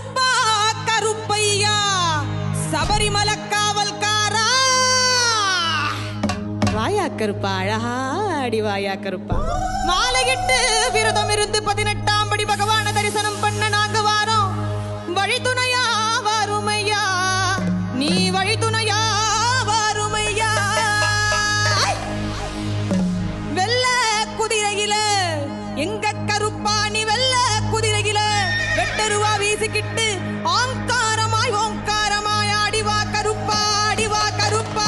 கருப்பா கருப்பையா சபரிமல காவல்காரா. வாயா கருப்பா அழகா அடி வாயா கருப்பா. மாலையிட்டு விரதம் இருந்து பதினெட்டாம் படி பகவான தரிசனம் பண்ண நாங்க வாரோம். வழித்துணையா வருமையா நீ வழித்துணையா பேசிக்கிட்டு ஆங்காரமாய் ஓங்காரமாய் ஆடிவா கருப்பா ஆடிவா கருப்பா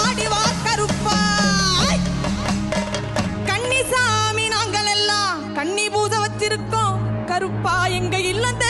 ஆடிவா கருப்பா. கன்னிசாமி நாங்கள் எல்லாம் கன்னி பூஜை வச்சிருக்கோம். கருப்பா எங்க இல்லத்தை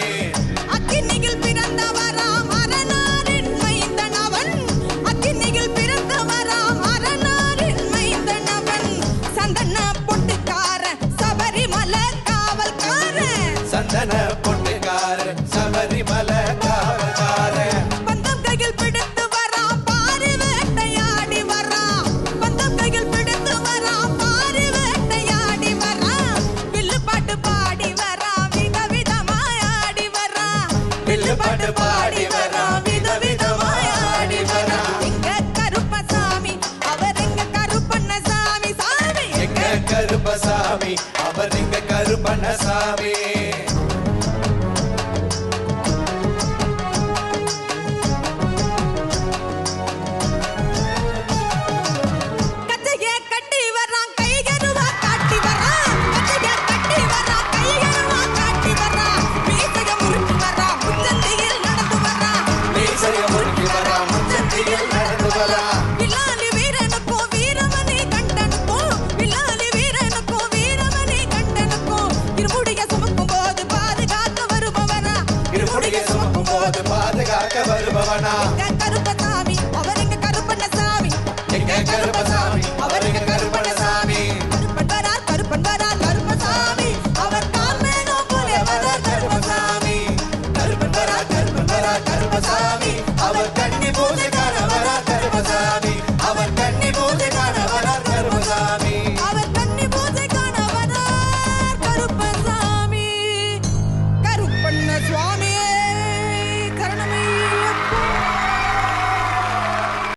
சந்தன பொட்டுக்காரன் சபரிமல காவல்காரன் பந்தம் கையில் பிடித்து வரான் பாரு வேட்டையாடி வரான் பந்தம் கையில் பிடித்து வரான் பாரு வேட்டையாடி வரான் வில்லு பாட்டு பாடி வரான் விதவிதமாய் ஆடி வரான் வில்லு பாட்டு பாடி வரான் விதவிதமாய் ஆடி வரான் எங்க கருப்பசாமி அவர் எங்க கருப்பண்ணசாமி சாமி. எங்க கருப்பசாமி அவர் எங்க கருப்பண்ணசாமி? கச்சைய never